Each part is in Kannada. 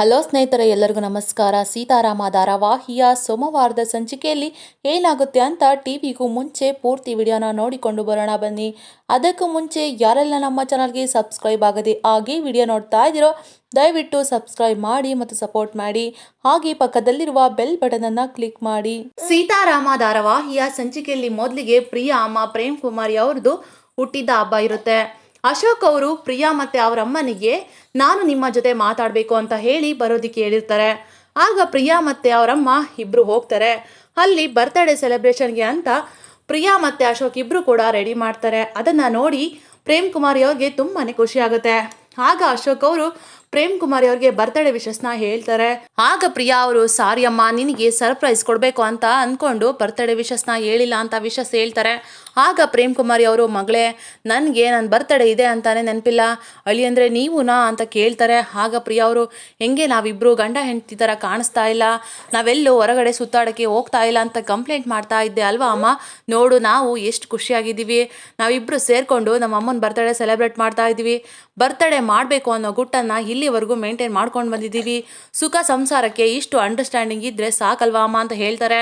ಹಲೋ ಸ್ನೇಹಿತರೆ, ಎಲ್ಲರಿಗೂ ನಮಸ್ಕಾರ. ಸೀತಾರಾಮ ಧಾರಾವಾಹಿಯ ಸೋಮವಾರದ ಸಂಚಿಕೆಯಲ್ಲಿ ಏನಾಗುತ್ತೆ ಅಂತ ಟಿವಿಗೂ ಮುಂಚೆ ಪೂರ್ತಿ ವಿಡಿಯೋನ ನೋಡಿಕೊಂಡು ಬರೋಣ ಬನ್ನಿ. ಅದಕ್ಕೂ ಮುಂಚೆ ಯಾರೆಲ್ಲ ನಮ್ಮ ಚಾನಲ್ಗೆ ಸಬ್ಸ್ಕ್ರೈಬ್ ಆಗದೆ ಹಾಗೆ ವಿಡಿಯೋ ನೋಡ್ತಾ ಇದ್ದೀರೋ, ದಯವಿಟ್ಟು ಸಬ್ಸ್ಕ್ರೈಬ್ ಮಾಡಿ ಮತ್ತು ಸಪೋರ್ಟ್ ಮಾಡಿ. ಹಾಗೆ ಪಕ್ಕದಲ್ಲಿರುವ ಬೆಲ್ ಬಟನ್ ಅನ್ನ ಕ್ಲಿಕ್ ಮಾಡಿ. ಸೀತಾರಾಮ ಧಾರಾವಾಹಿಯ ಸಂಚಿಕೆಯಲ್ಲಿ ಮೊದಲಿಗೆ ಪ್ರಿಯಾ ಅಮ್ಮ, ಪ್ರೇಮ್ ಕುಮಾರಿ ಅವ್ರದ್ದು ಹುಟ್ಟಿದ ಹಬ್ಬ ಇರುತ್ತೆ. ಅಶೋಕ್ ಅವರು ಪ್ರಿಯಾ ಮತ್ತೆ ಅವರ ಅಮ್ಮನಿಗೆ ನಾನು ನಿಮ್ಮ ಜೊತೆ ಮಾತಾಡಬೇಕು ಅಂತ ಹೇಳಿ ಬರೋದಕ್ಕೆ ಹೇಳಿರ್ತಾರೆ. ಆಗ ಪ್ರಿಯಾ ಮತ್ತೆ ಅವರಮ್ಮ ಇಬ್ರು ಹೋಗ್ತಾರೆ. ಅಲ್ಲಿ ಬರ್ತ್ಡೇ ಸೆಲೆಬ್ರೇಷನ್ಗೆ ಅಂತ ಪ್ರಿಯಾ ಮತ್ತೆ ಅಶೋಕ್ ಇಬ್ರು ಕೂಡ ರೆಡಿ ಮಾಡ್ತಾರೆ. ಅದನ್ನ ನೋಡಿ ಪ್ರೇಮ್ ಕುಮಾರಿ ಅವ್ರಿಗೆ ತುಂಬಾನೇ ಖುಷಿ ಆಗುತ್ತೆ. ಆಗ ಅಶೋಕ್ ಅವರು ಪ್ರೇಮ್ ಕುಮಾರಿ ಅವ್ರಿಗೆ ಬರ್ತಡೇ ವಿಶಸ್ನ ಹೇಳ್ತಾರೆ. ಆಗ ಪ್ರಿಯಾ ಅವರು ಸಾರಿ ಅಮ್ಮ ನಿನಗೆ ಸರ್ಪ್ರೈಸ್ ಕೊಡಬೇಕು ಅಂತ ಅಂದ್ಕೊಂಡು ಬರ್ತಡೇ ವಿಶಸ್ನ ಹೇಳಿಲ್ಲ ಅಂತ ವಿಶಸ್ ಹೇಳ್ತಾರೆ. ಆಗ ಪ್ರೇಮ್ ಕುಮಾರಿ ಅವರು, ಮಗಳೇ, ನನಗೆ ನನ್ನ ಬರ್ತಡೇ ಇದೆ ಅಂತಾನೆ ನೆನಪಿಲ್ಲ. ಅಳಿ ಅಂದರೆ ನೀವುನಾ ಅಂತ ಕೇಳ್ತಾರೆ. ಆಗ ಪ್ರಿಯಾ ಅವರು, ಹೆಂಗೆ ನಾವಿಬ್ಬರು ಗಂಡ ಹೆಂಡತಿ ಥರ ಕಾಣಿಸ್ತಾ ಇಲ್ಲ. ನಾವೆಲ್ಲೂ ಹೊರಗಡೆ ಸುತ್ತಾಡೋಕ್ಕೆ ಹೋಗ್ತಾ ಇಲ್ಲ ಅಂತ ಕಂಪ್ಲೇಂಟ್ ಮಾಡ್ತಾ ಇದ್ದೆ ಅಲ್ವಾ ಅಮ್ಮ? ನೋಡು, ನಾವು ಎಷ್ಟು ಖುಷಿಯಾಗಿದ್ದೀವಿ. ನಾವಿಬ್ಬರು ಸೇರಿಕೊಂಡು ನಮ್ಮ ಅಮ್ಮನ ಬರ್ತಡೇ ಸೆಲೆಬ್ರೇಟ್ ಮಾಡ್ತಾ ಇದ್ದೀವಿ. ಬರ್ತಡೇ ಮಾಡಬೇಕು ಅನ್ನೋ ಗುಟ್ಟನ್ನು ಇಲ್ಲಿವರೆಗೂ ಮೇಂಟೈನ್ ಮಾಡ್ಕೊಂಡು ಬಂದಿದ್ದೀವಿ. ಸುಖ ಸಂಸಾರಕ್ಕೆ ಇಷ್ಟು ಅಂಡರ್ಸ್ಟ್ಯಾಂಡಿಂಗ್ ಇದ್ರೆ ಸಾಕಲ್ವಾ ಅಮ್ಮ ಅಂತ ಹೇಳ್ತಾರೆ.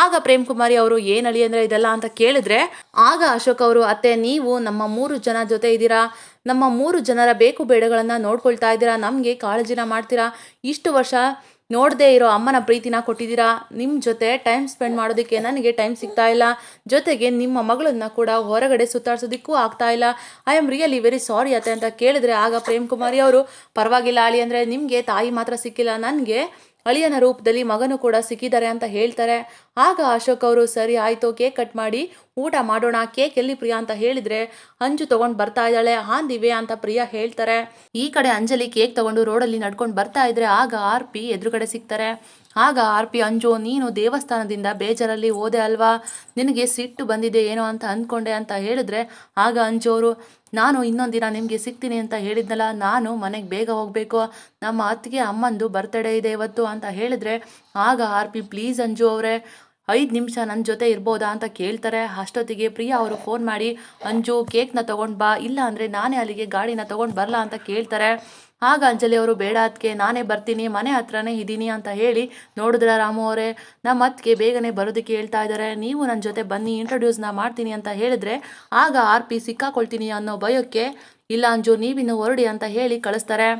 ಆಗ ಪ್ರೇಮ್ ಕುಮಾರಿ ಅವರು, ಏನು ಅಳಿ ಅಂದರೆ ಇದೆಲ್ಲ ಅಂತ ಕೇಳಿದ್ರೆ, ಆಗ ಅಶೋಕ್ ಅವರು, ಅತ್ತೆ, ನೀವು ನಮ್ಮ ಮೂರು ಜನ ಜೊತೆ ಇದ್ದೀರಾ? ನಮ್ಮ ಮೂರು ಜನರ ಬೇಕು ಬೇಡಗಳನ್ನು ನೋಡ್ಕೊಳ್ತಾ ಇದ್ದೀರಾ? ನಮಗೆ ಕಾಳಜಿನ ಮಾಡ್ತೀರಾ? ಇಷ್ಟು ವರ್ಷ ನೋಡದೇ ಇರೋ ಅಮ್ಮನ ಪ್ರೀತಿನ ಕೊಟ್ಟಿದ್ದೀರಾ? ನಿಮ್ಮ ಜೊತೆ ಟೈಮ್ ಸ್ಪೆಂಡ್ ಮಾಡೋದಕ್ಕೆ ನನಗೆ ಟೈಮ್ ಸಿಗ್ತಾ ಇಲ್ಲ. ಜೊತೆಗೆ ನಿಮ್ಮ ಮಗಳನ್ನ ಕೂಡ ಹೊರಗಡೆ ಸುತ್ತಾಡ್ಸೋದಕ್ಕೂ ಆಗ್ತಾ ಇಲ್ಲ. I am really very sorry ಅತ್ತೆ ಅಂತ ಕೇಳಿದ್ರೆ ಆಗ ಪ್ರೇಮ್ ಕುಮಾರಿ ಅವರು, ಪರವಾಗಿಲ್ಲ ಅಳಿ, ಅಂದರೆ ನಿಮಗೆ ತಾಯಿ ಮಾತ್ರ ಸಿಕ್ಕಿಲ್ಲ. ನನಗೆ ಅಳಿಯನ ರೂಪದಲ್ಲಿ ಮಗನು ಕೂಡ ಸಿಕ್ಕಿದ್ದಾರೆ ಅಂತ ಹೇಳ್ತಾರೆ. ಆಗ ಅಶೋಕ್ ಅವರು, ಸರಿ ಆಯಿತು, ಕೇಕ್ ಕಟ್ ಮಾಡಿ, ಊಟ ಮಾಡೋಣ, ಕೇಕ್ ಎಲ್ಲಿ ಪ್ರಿಯಾ ಅಂತ ಹೇಳಿದ್ರೆ, ಅಂಜು ತಗೊಂಡು ಬರ್ತಾ ಇದ್ದಾಳೆ ಹಾಂದಿವೆ ಅಂತ ಪ್ರಿಯಾ ಹೇಳ್ತಾರೆ. ಈ ಕಡೆ ಅಂಜಲಿ ಕೇಕ್ ತಗೊಂಡು ರೋಡಲ್ಲಿ ನಡ್ಕೊಂಡು ಬರ್ತಾ ಇದ್ರೆ, ಆಗ ಆರ್ ಪಿ ಎದುರುಗಡೆ ಸಿಗ್ತಾರೆ. ಆಗ ಆರ್ ಪಿ, ಅಂಜು, ನೀನು ದೇವಸ್ಥಾನದಿಂದ ಬೇಜಾರಲ್ಲಿ ಹೋದೆ ಅಲ್ವಾ? ನಿನಗೆ ಸಿಟ್ಟು ಬಂದಿದೆ ಏನೋ ಅಂತ ಅಂದ್ಕೊಂಡೆ ಅಂತ ಹೇಳಿದ್ರೆ, ಆಗ ಅಂಜು ಅವರು, ನಾನು ಇನ್ನೊಂದು ದಿನ ನಿಮಗೆ ಸಿಗ್ತೀನಿ ಅಂತ ಹೇಳಿದ್ನಲ್ಲ, ನಾನು ಮನೆಗೆ ಬೇಗ ಹೋಗಬೇಕು. ನಮ್ಮ ಅತ್ತಿಗೆ ಅಮ್ಮಂದು ಬರ್ತಡೇ ಇದೆ ಇವತ್ತು ಅಂತ ಹೇಳಿದ್ರೆ, ಆಗ ಆರ್ ಪಿ ಪ್ಲೀಸ್ ಅಂಜು ಅವರೇ ಐದು ನಿಮಿಷ ನನ್ನ ಜೊತೆ ಇರ್ಬೋದಾ ಅಂತ ಕೇಳ್ತಾರೆ. ಅಷ್ಟೊತ್ತಿಗೆ ಪ್ರಿಯಾ ಅವರು ಫೋನ್ ಮಾಡಿ, ಅಂಜು ಕೇಕ್ನ ತೊಗೊಂಡು ಬಾ. ಇಲ್ಲ ಅಂದರೆ ನಾನೇ ಅಲ್ಲಿಗೆ ಗಾಡಿನ ತೊಗೊಂಡು ಬರಲಾ ಅಂತ ಕೇಳ್ತಾರೆ. ಆಗ ಅಂಜಲಿ ಅವರು, ಬೇಡ ಅದಕ್ಕೆ ನಾನೇ ಬರ್ತೀನಿ, ಮನೆ ಹತ್ರನೇ ಇದ್ದೀನಿ ಅಂತ ಹೇಳಿ ನೋಡಿದ್ರ ರಾಮು ಅವರೇ? ನಮ್ಮ ಅತ್ತಿಗೆ ಬೇಗನೆ ಬರೋದಕ್ಕೆ ಹೇಳ್ತಾ ಇದ್ದಾರೆ ನೀವು ನನ್ನ ಜೊತೆ ಬನ್ನಿ ಇಂಟ್ರೊಡ್ಯೂಸ್ನ ಮಾಡ್ತೀನಿ ಅಂತ ಹೇಳಿದ್ರೆ ಆಗ ಆರ್ ಪಿ ಸಿಕ್ಕಾಕೊಳ್ತೀನಿ ಅನ್ನೋ ಭಯಕ್ಕೆ, ಇಲ್ಲ ಅಂಜು, ನೀವಿನ್ನು ಹೊರಡಿ ಅಂತ ಹೇಳಿ ಕಳಿಸ್ತಾರೆ.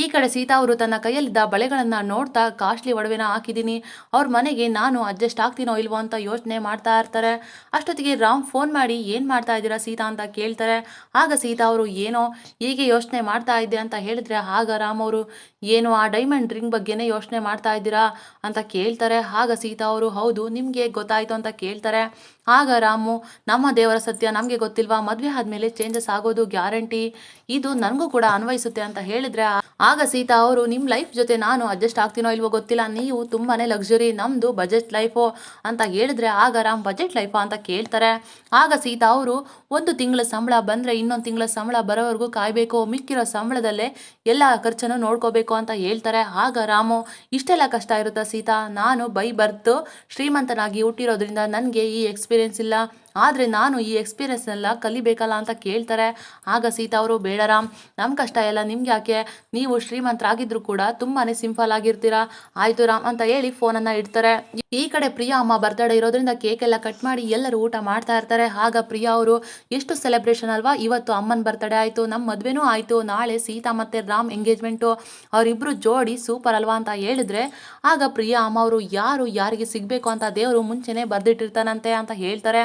ಈ ಕಡೆ ಸೀತಾ ಅವರು ತನ್ನ ಕೈಯಲ್ಲಿದ್ದ ಬಳೆಗಳನ್ನು ನೋಡ್ತಾ ಕಾಸ್ಟ್ಲಿ ಒಡವೆನ ಹಾಕಿದ್ದೀನಿ. ಅವ್ರ ಮನೆಗೆ ನಾನು ಅಡ್ಜಸ್ಟ್ ಆಗ್ತೀನೋ ಇಲ್ವೋ ಅಂತ ಯೋಚನೆ ಮಾಡ್ತಾ ಇರ್ತಾರೆ. ಅಷ್ಟೊತ್ತಿಗೆ ರಾಮ್ ಫೋನ್ ಮಾಡಿ, ಏನು ಮಾಡ್ತಾ ಇದ್ದೀರಾ ಸೀತಾ? ಅಂತ ಕೇಳ್ತಾರೆ. ಆಗ ಸೀತಾ ಅವರು, ಏನೋ ಹೀಗೆ ಯೋಚನೆ ಮಾಡ್ತಾ ಇದ್ದೆ ಅಂತ ಹೇಳಿದ್ರೆ ಆಗ ರಾಮ್ ಅವರು, ಏನು ಆ ಡೈಮಂಡ್ ರಿಂಗ್ ಬಗ್ಗೆನೇ ಯೋಚನೆ ಮಾಡ್ತಾ ಇದ್ದೀರಾ? ಅಂತ ಕೇಳ್ತಾರೆ. ಆಗ ಸೀತಾ ಅವರು, ಹೌದು, ನಿಮಗೆ ಗೊತ್ತಾಯ್ತು ಅಂತ ಕೇಳ್ತಾರೆ. ಆಗ ರಾಮು, ನಮ್ಮ ದೇವರ ಸತ್ಯ ನಮಗೆ ಗೊತ್ತಿಲ್ವಾ? ಮದುವೆ ಆದಮೇಲೆ ಚೇಂಜಸ್ ಆಗೋದು ಗ್ಯಾರಂಟಿ ಇದು ನನಗೂ ಕೂಡ ಅನ್ವಯಿಸುತ್ತೆ ಅಂತ ಹೇಳಿದ್ರೆ ಆಗ ಸೀತಾ ಅವರು ನಿಮ್ಮ ಲೈಫ್ ಜೊತೆ ನಾನು ಅಡ್ಜಸ್ಟ್ ಆಗ್ತೀನೋ ಇಲ್ವೋ ಗೊತ್ತಿಲ್ಲ. ನೀವು ತುಂಬಾ ಲಕ್ಸುರಿ ನಮ್ಮದು ಬಜೆಟ್ ಲೈಫು ಅಂತ ಹೇಳಿದ್ರೆ ಆಗ ರಾಮ್, ಬಜೆಟ್ ಲೈಫಾ? ಅಂತ ಕೇಳ್ತಾರೆ. ಆಗ ಸೀತಾ ಅವರು, ಒಂದು ತಿಂಗಳ ಸಂಬಳ ಬಂದರೆ ಇನ್ನೊಂದು ತಿಂಗಳ ಸಂಬಳ ಬರೋವರೆಗೂ ಕಾಯಬೇಕು. ಮಿಕ್ಕಿರೋ ಸಂಬಳದಲ್ಲೇ ಎಲ್ಲ ಖರ್ಚನ್ನು ನೋಡ್ಕೋಬೇಕು ಅಂತ ಹೇಳ್ತಾರೆ. ಆಗ ರಾಮು, ಇಷ್ಟೆಲ್ಲ ಕಷ್ಟ ಇರುತ್ತಾ ಸೀತಾ? ನಾನು ಬೈ ಬರ್ತು ಶ್ರೀಮಂತನಾಗಿ ಹುಟ್ಟಿರೋದ್ರಿಂದ ನನಗೆ ಈ ಎಕ್ಸ್ಪೀರಿಯೆನ್ಸ್ ಇಲ್ಲ. ಆದರೆ ನಾನು ಈ ಎಕ್ಸ್ಪೀರಿಯೆನ್ಸ್ನೆಲ್ಲ ಕಲಿಬೇಕಲ್ಲ ಅಂತ ಕೇಳ್ತಾರೆ. ಆಗ ಸೀತಾ ಅವರು ಬೇಡ ರಾಮ್ ನಮ್ಮ ಕಷ್ಟ ಎಲ್ಲ ನಿಮ್ಗೆ ಯಾಕೆ? ನೀವು ಶ್ರೀಮಂತರಾಗಿದ್ರು ಕೂಡ ತುಂಬಾ ಸಿಂಪಲ್ ಆಗಿರ್ತೀರಾ? ಆಯಿತು ರಾಮ್ ಅಂತ ಹೇಳಿ ಫೋನನ್ನು ಇಡ್ತಾರೆ. ಈ ಕಡೆ ಪ್ರಿಯಾ ಅಮ್ಮ ಬರ್ತ್ಡೇ ಇರೋದ್ರಿಂದ ಕೇಕ್ ಎಲ್ಲ ಕಟ್ ಮಾಡಿ ಎಲ್ಲರೂ ಊಟ ಮಾಡ್ತಾ ಇರ್ತಾರೆ. ಆಗ ಪ್ರಿಯಾ ಅವರು, ಎಷ್ಟು ಸೆಲೆಬ್ರೇಷನ್ ಅಲ್ವಾ? ಇವತ್ತು ಅಮ್ಮನ ಬರ್ತ್ಡೇ ಆಯಿತು ನಮ್ಮ ಮದುವೆನೂ ಆಯಿತು, ನಾಳೆ ಸೀತಾ ಮತ್ತೆ ರಾಮ್ ಎಂಗೇಜ್ಮೆಂಟು ಅವರಿಬ್ಬರು ಜೋಡಿ ಸೂಪರ್ ಅಲ್ವಾ ಅಂತ ಹೇಳಿದ್ರೆ, ಆಗ ಪ್ರಿಯಾ ಅಮ್ಮ ಅವರು, ಯಾರು, ಯಾರಿಗೆ ಸಿಗಬೇಕು ಅಂತ ದೇವರು ಮುಂಚೆನೇ ಬರ್ದಿಟ್ಟಿರ್ತಾನಂತೆ ಅಂತ ಹೇಳ್ತಾರೆ.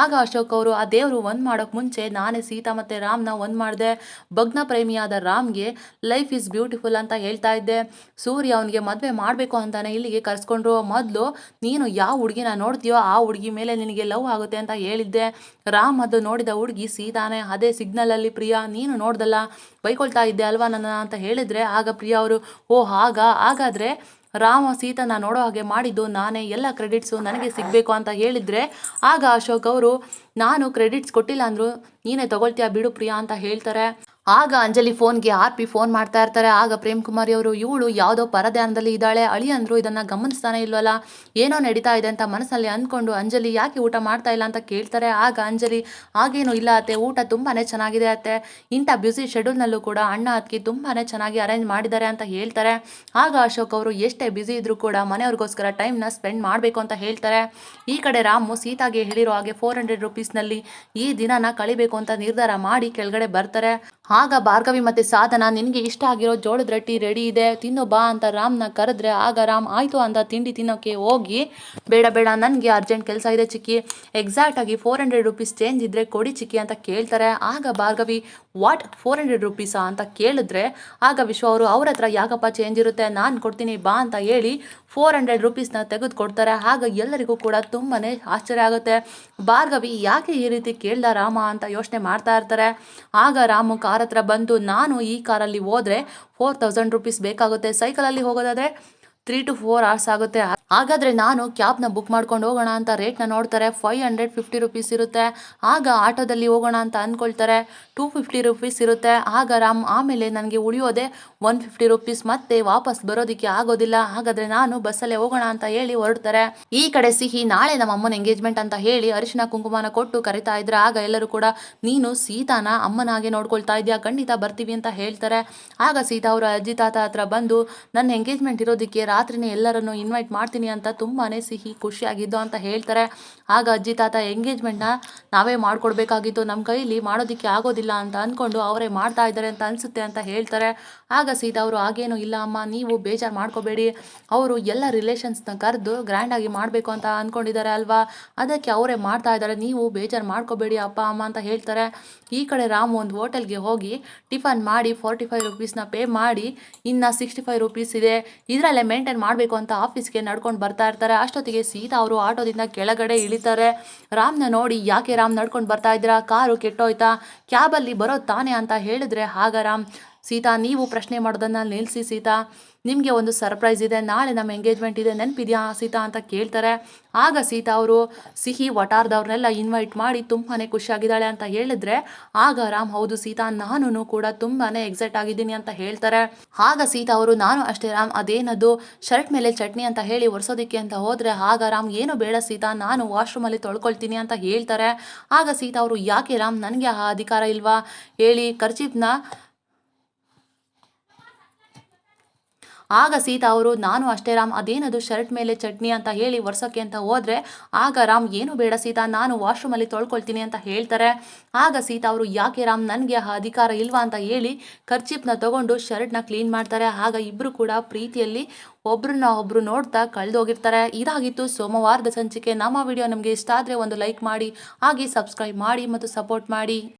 ಆಗ ಅಶೋಕ್ ಅವರು, ಆ ದೇವರು ಒಂದು ಮಾಡೋಕೆ ಮುಂಚೆ ನಾನೇ ಸೀತಾ ಮತ್ತು ರಾಮ್ನ ಒಂದು ಮಾಡಿದೆ. ಭಗ್ನ ಪ್ರೇಮಿಯಾದ ರಾಮ್ಗೆ ಲೈಫ್ ಈಸ್ ಬ್ಯೂಟಿಫುಲ್ ಅಂತ ಹೇಳ್ತಾ ಇದ್ದೆ. ಸೂರ್ಯ ಅವನಿಗೆ ಮದುವೆ ಮಾಡಬೇಕು ಅಂತಾನೆ ಇಲ್ಲಿಗೆ ಕರೆಸ್ಕೊಂಡ್ರು. ಮೊದಲು ನೀನು ಯಾವ ಹುಡುಗಿನ ನೋಡ್ತೀಯೋ ಆ ಹುಡುಗಿ ಮೇಲೆ ನಿನಗೆ ಲವ್ ಆಗುತ್ತೆ ಅಂತ ಹೇಳಿದ್ದೆ. ರಾಮ್ ಅದು ನೋಡಿದ ಹುಡುಗಿ ಸೀತಾನೆ. ಅದೇ ಸಿಗ್ನಲಲ್ಲಿ ಪ್ರಿಯಾ, ನೀನು ನೋಡ್ದಲ್ಲ, ಬೈಕೊಳ್ತಾ ಇದ್ದೆ ಅಲ್ವಾ ನನ್ನ ಅಂತ ಹೇಳಿದ್ರೆ ಆಗ ಪ್ರಿಯಾ ಅವರು, ಓ ಆಗ ಹಾಗಾದರೆ ರಾಮ ಸೀತನ ನೋಡೋ ಹಾಗೆ ಮಾಡಿದ್ದು ನಾನೇ, ಎಲ್ಲ ಕ್ರೆಡಿಟ್ಸು ನನಗೆ ಸಿಗಬೇಕು ಅಂತ ಹೇಳಿದರೆ, ಆಗ ಅಶೋಕ್ ಅವರು, ನಾನು ಕ್ರೆಡಿಟ್ಸ್ ಕೊಟ್ಟಿಲ್ಲ ಅಂದರು ನೀನೇ ತಗೊಳ್ತೀಯಾ ಬಿಡು ಪ್ರಿಯಾ ಅಂತ ಹೇಳ್ತಾರೆ. ಆಗ ಅಂಜಲಿ ಫೋನ್ಗೆ ಆರ್ ಪಿ ಫೋನ್ ಮಾಡ್ತಾ ಇರ್ತಾರೆ. ಆಗ ಪ್ರೇಮ್ ಕುಮಾರಿ ಅವರು, ಇವಳು ಯಾವುದೋ ಪರಧ್ಯಾನದಲ್ಲಿ ಇದ್ದಾಳೆ. ಅಳಿ ಅಂದ್ರು ಇದನ್ನ ಗಮನಿಸ್ತಾನೆ ಇಲ್ವಲ್ಲ? ಏನೋ ನಡೀತಾ ಇದೆ ಅಂತ ಮನಸ್ಸಲ್ಲಿ ಅಂದ್ಕೊಂಡು ಅಂಜಲಿ ಯಾಕೆ ಊಟ ಮಾಡ್ತಾ ಇಲ್ಲ ಅಂತ ಕೇಳ್ತಾರೆ. ಆಗ ಅಂಜಲಿ ಆಗೇನು ಇಲ್ಲ ಅತ್ತೆ. ಊಟ ತುಂಬಾನೇ ಚೆನ್ನಾಗಿದೆ ಅತ್ತೆ. ಇಂಥ ಬ್ಯುಸಿ ಶೆಡ್ಯೂಲ್ನಲ್ಲೂ ಕೂಡ ಅಣ್ಣ ಅದಕ್ಕೆ ತುಂಬಾನೇ ಚೆನ್ನಾಗಿ ಅರೇಂಜ್ ಮಾಡಿದ್ದಾರೆ ಅಂತ ಹೇಳ್ತಾರೆ. ಆಗ ಅಶೋಕ್ ಅವರು, ಎಷ್ಟೇ ಬ್ಯುಸಿ ಇದ್ರೂ ಕೂಡ ಮನೆಯವ್ರಿಗೋಸ್ಕರ ಟೈಮ್ನ ಸ್ಪೆಂಡ್ ಮಾಡಬೇಕು ಅಂತ ಹೇಳ್ತಾರೆ. ಈ ಕಡೆ ರಾಮು ಸೀತಾಗೆ ಹೇಳಿರೋ ಹಾಗೆ ಫೋರ್ ಹಂಡ್ರೆಡ್ ರುಪೀಸ್ನಲ್ಲಿ ಈ ದಿನನ ಕಳಿಬೇಕು ಅಂತ ನಿರ್ಧಾರ ಮಾಡಿ ಕೆಳಗಡೆ ಬರ್ತಾರೆ. ಆಗ ಭಾರ್ಗವಿ ಮತ್ತೆ ಸಾಧನ, ನಿನಗೆ ಇಷ್ಟ ಆಗಿರೋ ಜೋಳದ ರೊಟ್ಟಿ ರೆಡಿ ಇದೆ, ತಿನ್ನು ಬಾ ಅಂತ ರಾಮ್ನ ಕರೆದ್ರೆ, ಆಗ ರಾಮ್, ಆಯಿತು ಅಂತ ತಿಂಡಿ ತಿನ್ನೋಕ್ಕೆ ಹೋಗಿ, ಬೇಡ ಬೇಡ, ನನಗೆ ಅರ್ಜೆಂಟ್ ಕೆಲಸ ಇದೆ ಚಿಕ್ಕಿ ಎಕ್ಸಾಕ್ಟ್ ಆಗಿ ಫೋರ್ ಹಂಡ್ರೆಡ್ ರುಪೀಸ್ ಚೇಂಜ್ ಇದ್ರೆ ಕೊಡಿ ಚಿಕ್ಕಿ ಅಂತ ಕೇಳ್ತಾರೆ. ಆಗ ಭಾರ್ಗವಿ ವಾಟ್ ಫೋರ್ ಹಂಡ್ರೆಡ್ ರುಪೀಸಾ ಅಂತ ಕೇಳಿದ್ರೆ, ಆಗ ವಿಶ್ವ ಅವರು, ಅವ್ರ ಹತ್ರ ಯಾಕಪ್ಪ ಚೇಂಜ್ ಇರುತ್ತೆ? ನಾನು ಕೊಡ್ತೀನಿ, ಬಾ ಅಂತ ಹೇಳಿ ಫೋರ್ ಹಂಡ್ರೆಡ್ ರುಪೀಸ್ನ ತೆಗೆದು ಕೊಡ್ತಾರೆ ಆಗ ಎಲ್ಲರಿಗೂ ಕೂಡ ತುಂಬಾ ಆಶ್ಚರ್ಯ ಆಗುತ್ತೆ. ಭಾರ್ಗವಿ, ಯಾಕೆ ಈ ರೀತಿ ಕೇಳ್ದ ರಾಮ? ಅಂತ ಯೋಚನೆ ಮಾಡ್ತಾ ಇರ್ತಾರೆ. ಆಗ ರಾಮು ಕಾರ್ ಹತ್ರ ಬಂದು ನಾನು ಈ ಕಾರಲ್ಲಿ ಹೋದ್ರೆ ಫೋರ್ ತೌಸಂಡ್ ರುಪೀಸ್ ಬೇಕಾಗುತ್ತೆ. ಸೈಕಲಲ್ಲಿ ಹೋಗೋದಾದ್ರೆ ತ್ರೀ ಟು ಫೋರ್ ಅವರ್ಸ್ ಆಗುತ್ತೆ. ಹಾಗಾದ್ರೆ ನಾನು ಕ್ಯಾಬ್ನ ಬುಕ್ ಮಾಡ್ಕೊಂಡು ಹೋಗೋಣ ಅಂತ ರೇಟ್ನ ನೋಡ್ತಾರೆ ಫೈವ್ ಹಂಡ್ರೆಡ್ ಫಿಫ್ಟಿ ರುಪೀಸ್ ಇರುತ್ತೆ. ಆಗ ಆಟೋದಲ್ಲಿ ಹೋಗೋಣ ಅಂತ ಅಂದ್ಕೊಳ್ತಾರೆ ಟೂ ಫಿಫ್ಟಿ ರುಪೀಸ್ ಇರುತ್ತೆ. ಆಗ ರಾಮ್ ಆಮೇಲೆ ನನಗೆ ಉಳಿಯೋದೆ ಒನ್ ಫಿಫ್ಟಿ ರುಪೀಸ್ ಮತ್ತೆ ವಾಪಸ್ ಬರೋದಕ್ಕೆ ಆಗೋದಿಲ್ಲ. ಹಾಗಾದರೆ ನಾನು ಬಸ್ಸಲ್ಲೇ ಹೋಗೋಣ ಅಂತ ಹೇಳಿ ಹೊರಡ್ತಾರೆ. ಈ ಕಡೆ ಸಿಹಿ ನಾಳೆ ನಮ್ಮ ಅಮ್ಮನ ಎಂಗೇಜ್ಮೆಂಟ್ ಅಂತ ಹೇಳಿ ಅರಿಶಿನ ಕುಂಕುಮನ ಕೊಟ್ಟು ಕರಿತಾ ಇದ್ರೆ ಆಗ ಎಲ್ಲರೂ ಕೂಡ, ನೀನು ಸೀತಾನ ಅಮ್ಮನಾಗೆ ನೋಡ್ಕೊಳ್ತಾ ಇದೆಯಾ? ಖಂಡಿತ ಬರ್ತೀವಿ ಅಂತ ಹೇಳ್ತಾರೆ. ಆಗ ಸೀತಾ ಅವರು ಅಜ್ಜಿ ತಾತ ಹತ್ರ ಬಂದು, ನನ್ನ ಎಂಗೇಜ್ಮೆಂಟ್ ಇರೋದಕ್ಕೆ ರಾತ್ರಿನೇ ಎಲ್ಲರನ್ನು ಇನ್ವೈಟ್ ಮಾಡ್ತೀನಿ ಅಂತ ತುಂಬಾ ಸಿಹಿ, ಖುಷಿಯಾಗಿದ್ದು ಅಂತ ಹೇಳ್ತಾರೆ. ಆಗ ಅಜ್ಜಿ ತಾತ, ಎಂಗೇಜ್ಮೆಂಟ್ನ ನಾವೇ ಮಾಡ್ಕೊಡ್ಬೇಕಾಗಿತ್ತು. ನಮ್ಮ ಕೈಲಿ ಮಾಡೋದಕ್ಕೆ ಆಗೋದಿಲ್ಲ ಅಂತ ಅಂದ್ಕೊಂಡು ಅವರೇ ಮಾಡ್ತಾ ಇದ್ದಾರೆ ಅಂತ ಅನಿಸುತ್ತೆ ಅಂತ ಹೇಳ್ತಾರೆ. ಆಗ ಸೀತಾ ಅವರು, ಹಾಗೇನು ಇಲ್ಲ ಅಮ್ಮ, ನೀವು ಬೇಜಾರು ಮಾಡ್ಕೋಬೇಡಿ. ಅವರು ಎಲ್ಲ ರಿಲೇಷನ್ಸ್ನ ಕರೆದು ಗ್ರ್ಯಾಂಡಾಗಿ ಮಾಡಬೇಕು ಅಂತ ಅಂದ್ಕೊಂಡಿದ್ದಾರೆ ಅಲ್ವಾ? ಅದಕ್ಕೆ ಅವರೇ ಮಾಡ್ತಾ ಇದ್ದಾರೆ. ನೀವು ಬೇಜಾರು ಮಾಡ್ಕೋಬೇಡಿ ಅಪ್ಪ, ಅಮ್ಮ ಅಂತ ಹೇಳ್ತಾರೆ. ಈ ಕಡೆ ರಾಮು ಒಂದು ಹೋಟೆಲ್ಗೆ ಹೋಗಿ ಟಿಫನ್ ಮಾಡಿ ಫೋರ್ಟಿ ಫೈವ್ ರುಪೀಸ್ನ ಪೇ ಮಾಡಿ, ಇನ್ನು ಸಿಕ್ಸ್ಟಿ ಫೈವ್ ರುಪೀಸ್ ಇದೆ. ಇದರಲ್ಲೇ ಮೇಂಟೈನ್ ಮಾಡಬೇಕು ಅಂತ ಆಫೀಸ್ಗೆ ನಡ್ಕೊಂಡು ಬರ್ತಾ ಇರ್ತಾರೆ. ಅಷ್ಟೊತ್ತಿಗೆ ಸೀತಾ ಅವರು ಆಟೋದಿಂದ ಕೆಳಗಡೆ ಇಳಿತಾರೆ. ರಾಮ್ನ ನೋಡಿ, ಯಾಕೆ ರಾಮ್ ನಡ್ಕೊಂಡು ಬರ್ತಾ ಇದ್ದೀರಾ? ಕಾರು ಕೆಟ್ಟೋಯ್ತಾ? ಕ್ಯಾಬಲ್ಲಿ ಬರೋ ತಾನೆ ಅಂತ ಹೇಳಿದ್ರೆ, ಆಗ ರಾಮ್ ಸೀತಾ, ನೀವು ಪ್ರಶ್ನೆ ಮಾಡೋದನ್ನು ನಿಲ್ಲಿಸಿ ಸೀತಾ. ನಿಮಗೆ ಒಂದು ಸರ್ಪ್ರೈಸ್ ಇದೆ, ನಾಳೆ ನಮ್ಮ ಎಂಗೇಜ್ಮೆಂಟ್ ಇದೆ, ನೆನಪಿದೆಯಾ ಸೀತಾ ಅಂತ ಕೇಳ್ತಾರೆ. ಆಗ ಸೀತಾ ಅವರು ಸಿಹಿ ವಟಾರದವ್ರನ್ನೆಲ್ಲ ಇನ್ವೈಟ್ ಮಾಡಿ ತುಂಬಾ ಖುಷಿಯಾಗಿದ್ದಾಳೆ ಅಂತ ಹೇಳಿದ್ರೆ, ಆಗ ರಾಮ್, ಹೌದು ಸೀತಾ ನಾನು ಕೂಡ ತುಂಬಾ ಎಕ್ಸೈಟ್ ಆಗಿದ್ದೀನಿ ಅಂತ ಹೇಳ್ತಾರೆ. ಆಗ ಸೀತಾ ಅವರು, ನಾನು ಅಷ್ಟೇ ರಾಮ್, ಅದೇನದು ಶರ್ಟ್ ಮೇಲೆ ಚಟ್ನಿ ಅಂತ ಹೇಳಿ ಒರೆಸೋದಿಕ್ಕೆ ಅಂತ ಹೋದರೆ, ಆಗ ರಾಮ್, ಏನು ಬೇಡ ಸೀತಾ, ನಾನು ವಾಶ್ರೂಮಲ್ಲಿ ತೊಳ್ಕೊಳ್ತೀನಿ ಅಂತ ಹೇಳ್ತಾರೆ. ಆಗ ಸೀತಾ ಅವರು, ಯಾಕೆ ರಾಮ್, ನನಗೆ ಆ ಅಧಿಕಾರ ಇಲ್ವಾ? ಹೇಳಿ ಖರ್ಚಿಪ್ನ ಆಗ ಸೀತಾ ಅವರು, ನಾನು ಅಷ್ಟೇ ರಾಮ್, ಅದೇನದು ಶರ್ಟ್ ಮೇಲೆ ಚಟ್ನಿ ಅಂತ ಹೇಳಿ ಒರ್ಸೋಕ್ಕೆ ಅಂತ ಹೋದ್ರೆ, ಆಗ ರಾಮ್, ಏನು ಬೇಡ ಸೀತಾ, ನಾನು ವಾಶ್ರೂಮಲ್ಲಿ ತೊಳ್ಕೊಳ್ತೀನಿ ಅಂತ ಹೇಳ್ತಾರೆ. ಆಗ ಸೀತಾ ಅವರು, ಯಾಕೆ ರಾಮ್, ನನಗೆ ಆ ಅಧಿಕಾರ ಇಲ್ವಾ ಅಂತ ಹೇಳಿ ಖರ್ಚಿಪ್ನ ತಗೊಂಡು ಶರ್ಟ್ನ ಕ್ಲೀನ್ ಮಾಡ್ತಾರೆ. ಆಗ ಇಬ್ಬರು ಕೂಡ ಪ್ರೀತಿಯಲ್ಲಿ ಒಬ್ರನ್ನ ಒಬ್ರು ನೋಡ್ತಾ ಕಳೆದೋಗಿರ್ತಾರೆ. ಇದಾಗಿತ್ತು ಸೋಮವಾರದ ಸಂಚಿಕೆ. ನಮ್ಮ ವಿಡಿಯೋ ನಮಗೆ ಇಷ್ಟ ಆದರೆ ಒಂದು ಲೈಕ್ ಮಾಡಿ, ಹಾಗೆ ಸಬ್ಸ್ಕ್ರೈಬ್ ಮಾಡಿ ಮತ್ತು ಸಪೋರ್ಟ್ ಮಾಡಿ.